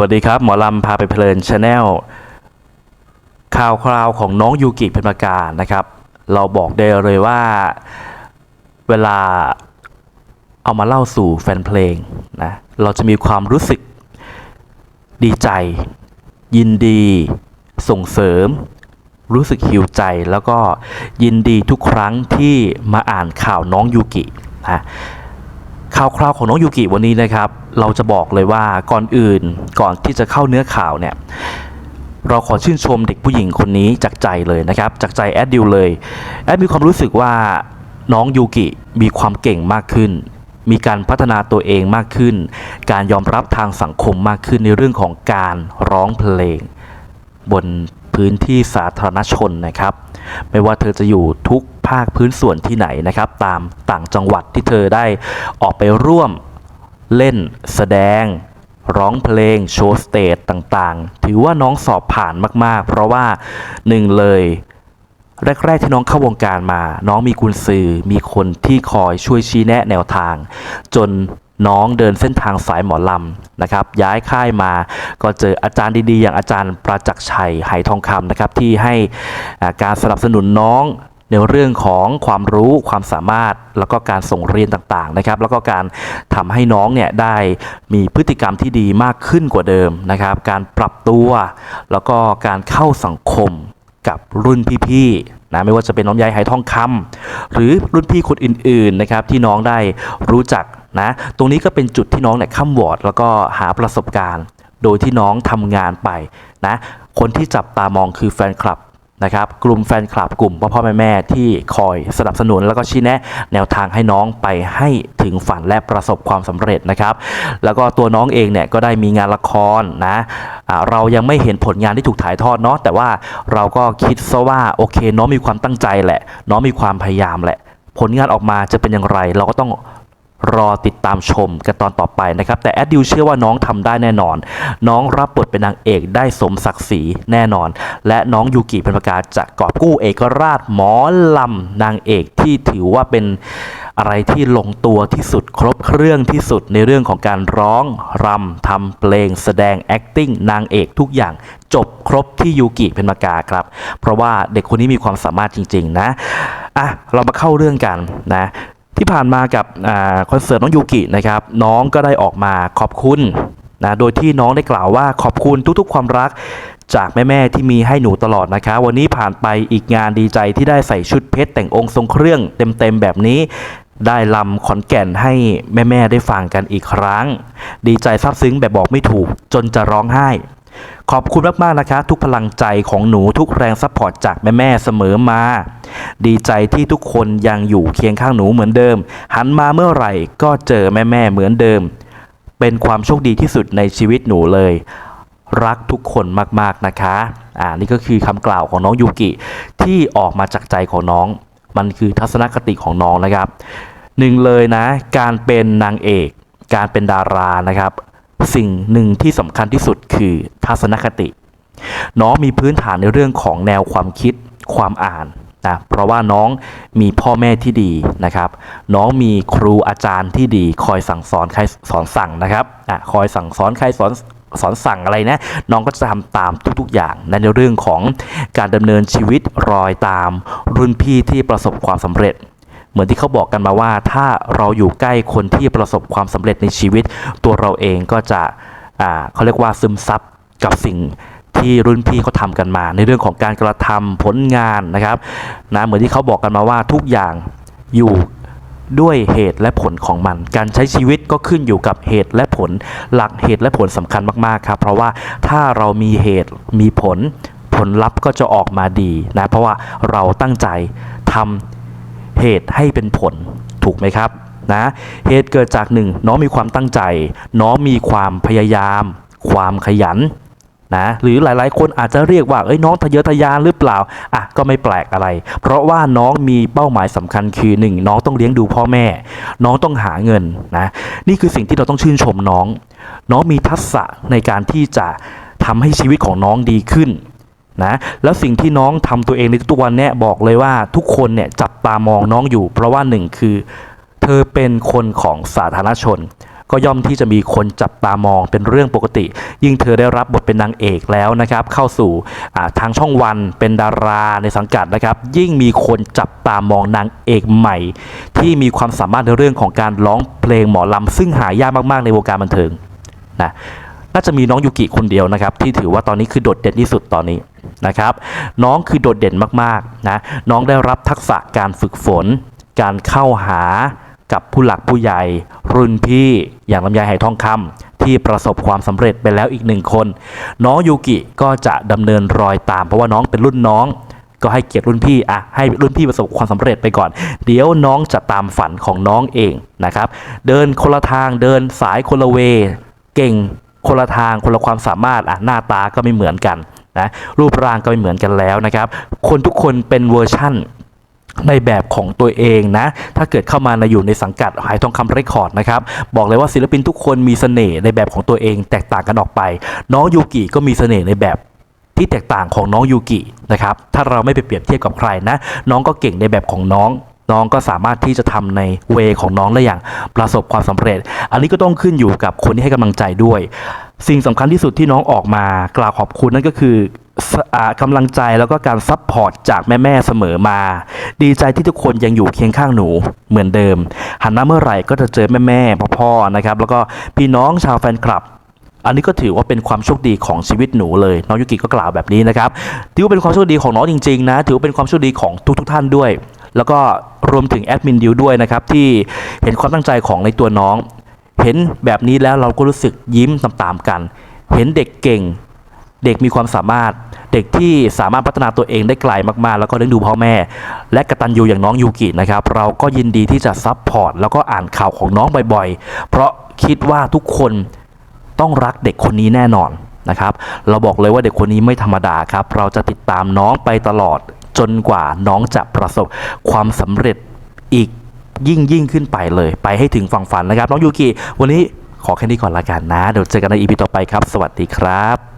วัสดีครับ หมอลำพาไปเพลินชาแนลข่าวคราวของน้องยูกิเป็นประการนะครับ เราบอกได้เลยว่าเวลาเอามาเล่าสู่แฟนเพลงนะเราจะมีความรู้สึกดีใจ ยินดี ส่งเสริม รู้สึกหิวใจแล้วก็ยินดีทุกครั้งที่มาอ่านข่าวน้องยูกินะ ข่าวคราวของน้องยูกิวันนี้นะครับ เราจะบอกเลยว่าก่อนอื่นก่อนที่จะเข้าเนื้อข่าวเนี่ยเราขอชื่นชมเด็กผู้หญิงคนนี้จากใจเลยนะครับ จากใจแอดดิวเลยแอดมีความรู้สึกว่าน้องยูกิมีความเก่งมากขึ้น มีการพัฒนาตัวเองมากขึ้น การยอมรับทางสังคมมากขึ้นในเรื่องของการร้องเพลง บน พื้นที่สาธารณชนนะครับ ไม่ว่าเธอจะอยู่ทุกภาคพื้นส่วนที่ไหนนะครับ ตามต่างจังหวัดที่เธอได้ออกไปร่วมเล่นแสดง ร้องเพลงโชว์สเตจต่างๆ ถือว่าน้องสอบผ่านมากๆ เพราะว่าหนึ่งเลยแรกๆที่น้องเข้าวงการมา น้องมีกุญซือมีคนที่คอยช่วยชี้แนะแนวทาง จน น้องเดินเส้นทางสายหมอลำนะครับย้ายค่ายมาก็เจออาจารย์ดีๆ อย่างอาจารย์ประจักษ์ชัยไหทองคำนะครับที่ให้การสนับสนุนน้องในเรื่องของความรู้ความสามารถแล้วก็การส่งเรียนต่างๆนะครับ แล้วก็การทำให้น้องเนี่ยได้มีพฤติกรรมที่ดีมากขึ้นกว่าเดิมนะครับ การปรับตัว แล้วก็การเข้าสังคมกับรุ่นพี่ๆนะไม่ว่าจะเป็นน้องยายไหทองคำ หรือรุ่นพี่คนอื่นๆนะครับที่น้องได้รู้จักนะตรงนี้ก็เป็นจุดที่น้องเนี่ยข้ามวอร์ดแล้วก็หาประสบการณ์ โดยที่น้องทำงานไปนะคนที่จับตามองคือแฟนคลับ นะครับกลุ่มแฟนคลับกลุ่มพ่อพ่อแม่แม่ที่คอยสนับสนุนแล้วก็ชี้แนะแนวทางให้น้องไปให้ถึงฝันและประสบความสำเร็จนะครับ แล้วก็ตัวน้องเองเนี่ยก็ได้มีงานละครนะอ่าเรายังไม่เห็นผลงานที่ถูกถ่ายทอดเนาะแต่ว่าเราก็คิดซะว่าโอเคน้องมีความตั้งใจแหละ น้องมีความพยายามแหละ ผลงานออกมาจะเป็นอย่างไร เราก็ต้อง รอติดตามชมกันตอนต่อไปนะครับ แต่แอดดิวเชื่อว่าน้องทำได้แน่นอน น้องรับบทเป็นนางเอกได้สมศักดิ์ศรีแน่นอน และน้องยูกิเป็นประกาศจะกอบกู้เอกราชหมอลำนางเอกที่ถือว่าเป็นอะไรที่ลงตัวที่สุดครบเครื่องที่สุดในเรื่องของการร้องรำทำเพลง แสดง acting นางเอกทุกอย่างจบครบที่ยูกิเป็นประกาครับ เพราะว่าเด็กคนนี้มีความสามารถจริง ๆ นะอะเรามาเข้าเรื่องกันนะ ที่ผ่านมากับอคอนเสิร์ตน้องยูกินะครับน้องก็ได้ออกมาขอบคุณนะโดยที่น้องได้กล่าวว่าขอบคุณทุกๆ ความรักจากแม่ๆที่มีให้หนูตลอดนะคะ วันนี้ผ่านไปอีกงานดีใจที่ได้ใส่ชุดเพชรแต่งองค์ทรงเครื่องเต็มๆแบบนี้ ได้ลำขอนแก่นให้แม่ๆได้ฟังกันอีกครั้ง ดีใจซาบซึ้งแบบบอกไม่ถูกจนจะร้องไห้ ขอบคุณมากๆนะคะ ทุกพลังใจของหนูทุกแรงซัพพอร์ตจากแม่ๆเสมอมา ดีใจที่ทุกคนยังอยู่เคียงข้างหนูเหมือนเดิม หันมาเมื่อไหร่ก็เจอแม่ๆเหมือนเดิม เป็นความโชคดีที่สุดในชีวิตหนูเลย รักทุกคนมากๆนะคะอ่านี่ก็คือคำกล่าวของน้องยูกิที่ออกมาจากใจของน้อง มันคือทัศนคติของน้องนะครับหนึ่งเลยนะ การเป็นนางเอก การเป็นดารานะครับ สิ่งหนึ่งที่สำคัญที่สุดคือทัศนคติ น้องมีพื้นฐานในเรื่องของแนวความคิดความอ่านนะเพราะว่าน้องมีพ่อแม่ที่ดีนะครับ น้องมีครูอาจารย์ที่ดี คอยสั่งสอนใครสอนสั่งนะครับอะคอยสั่งสอนใครสอนสอนสั่งอะไรนะ น้องก็จะทำตามทุกๆอย่างในเรื่องของการดำเนินชีวิตรอยตามรุ่นพี่ที่ประสบความสำเร็จ เหมือนที่เขาบอกกันมาว่า ถ้าเราอยู่ใกล้คนที่ประสบความสำเร็จในชีวิต ตัวเราเองก็จะอ่าเขาเรียกว่าซึมซับกับสิ่งที่รุ่นพี่เขาทำกันมา ในเรื่องของการกระทำผลงานนะครับนะเหมือนที่เขาบอกกันมาว่าทุกอย่างอยู่ด้วยเหตุและผลของมัน การใช้ชีวิตก็ขึ้นอยู่กับเหตุและผล หลักเหตุและผลสำคัญมากๆครับ เพราะว่าถ้าเรามีเหตุมีผล ผลลัพธ์ก็จะออกมาดีนะ เพราะว่าเราตั้งใจทำ เหตุให้เป็นผลถูกไหมครับนะเหตุเกิดจากหนึ่งน้องมีความตั้งใจ น้องมีความพยายาม ความขยันนะหรือหลายๆ คนอาจจะเรียกว่าเอ้ยน้องทะเยอทะยานหรือเปล่าอะก็ไม่แปลกอะไร เพราะว่าน้องมีเป้าหมายสำคัญคือหนึ่งน้องต้องเลี้ยงดูพ่อแม่ น้องต้องหาเงินนะนี่คือสิ่งที่เราต้องชื่นชมน้อง น้องมีทักษะในการที่จะทำให้ชีวิตของน้องดีขึ้น นะแล้วสิ่งที่น้องทำตัวเองในทุกวันเนี่ยบอกเลยว่าทุกคนเนี่ยจับตามองน้องอยู่ เพราะว่าหนึ่งคือ เธอเป็นคนของสาธารณชน ก็ย่อมที่จะมีคนจับตามองเป็นเรื่องปกติ ยิ่งเธอได้รับบทเป็นนางเอกแล้วนะครับ เข้าสู่ทางช่องวันเป็นดาราในสังกัดนะครับ ยิ่งมีคนจับตามองนางเอกใหม่ ที่มีความสามารถในเรื่องของการร้องเพลงหมอลำซึ่งหายากมากๆในวงการบันเทิงนะน่าจะมีน้องยูกิคนเดียวนะครับที่ถือว่าตอนนี้คือโดดเด่นที่สุดตอนนี้ นะครับ น้องคือโดดเด่นมากๆนะน้องได้รับทักษะการฝึกฝน การเข้าหากับผู้หลักผู้ใหญ่ รุ่นพี่อย่างลำไยไหทองคำที่ประสบความสำเร็จไปแล้วอีกหนึ่งคน น้องยูกิก็จะดำเนินรอยตามเพราะว่าน้องเป็นรุ่นน้องก็ให้เกียรติรุ่นพี่อะให้รุ่นพี่ประสบความสำเร็จไปก่อน เดี๋ยวน้องจะตามฝันของน้องเองนะครับ เดินคนละทางเดินสายคนละเว เก่งคนละทางคนละความสามารถอะหน้าตาก็ไม่เหมือนกัน นะรูปร่างก็ไม่เหมือนกันแล้วนะครับ คนทุกคนเป็นเวอร์ชั่นในแบบของตัวเองนะ ถ้าเกิดเข้ามาในอยู่ในสังกัดหายทองคำเรคคอร์ดนะครับ บอกเลยว่าศิลปินทุกคนมีเสน่ห์ในแบบของตัวเองแตกต่างกันออกไป น้องยูกิก็มีเสน่ห์ในแบบที่แตกต่างของน้องยูกินะครับ ถ้าเราไม่ไปเปรียบเทียบกับใครนะ น้องก็เก่งในแบบของน้อง น้องก็สามารถที่จะทำในเวของน้องได้อย่างประสบความสำเร็จ อันนี้ก็ต้องขึ้นอยู่กับคนที่ให้กำลังใจด้วย สิ่งสำคัญที่สุดที่น้องออกมากล่าวขอบคุณนั่นก็คืออากำลังใจแล้วก็การซัพพอร์ตจากแม่ๆเสมอมา ดีใจที่ทุกคนยังอยู่เคียงข้างหนูเหมือนเดิม หันมาเมื่อไหร่ก็จะเจอแม่ๆพ่อๆนะครับ แล้วก็พี่น้องชาวแฟนคลับ อันนี้ก็ถือว่าเป็นความโชคดีของชีวิตหนูเลย น้องยุกิก็กล่าวแบบนี้นะครับถือว่าเป็นความโชคดีของน้องจริงๆนะ ถือว่าเป็นความโชคดีของทุกๆท่านด้วย แล้วก็รวมถึงแอดมินดิวด้วยนะครับที่เห็นความตั้งใจของในตัวน้อง เห็นแบบนี้แล้วเราก็รู้สึกยิ้มตามๆกัน เห็นเด็กเก่ง เด็กมีความสามารถ เด็กที่สามารถพัฒนาตัวเองได้ไกลมากๆ แล้วก็เลี้ยงดูพ่อแม่ และกระตัญญูอย่างน้องยูกินะครับ เราก็ยินดีที่จะซัพพอร์ตแล้วก็อ่านข่าวของน้องบ่อยๆ เพราะคิดว่าทุกคนต้องรักเด็กคนนี้แน่นอนนะครับ เราบอกเลยว่าเด็กคนนี้ไม่ธรรมดาครับ เราจะติดตามน้องไปตลอดจนกว่าน้องจะประสบความสำเร็จอีก ยิ่งยิ่งขึ้นไปเลย ไปให้ถึงฝั่งฝันนะครับ น้องยูกิวันนี้ขอแค่นี้ก่อนละกันนะ เดี๋ยวเจอกันในอีพีต่อไปครับ สวัสดีครับ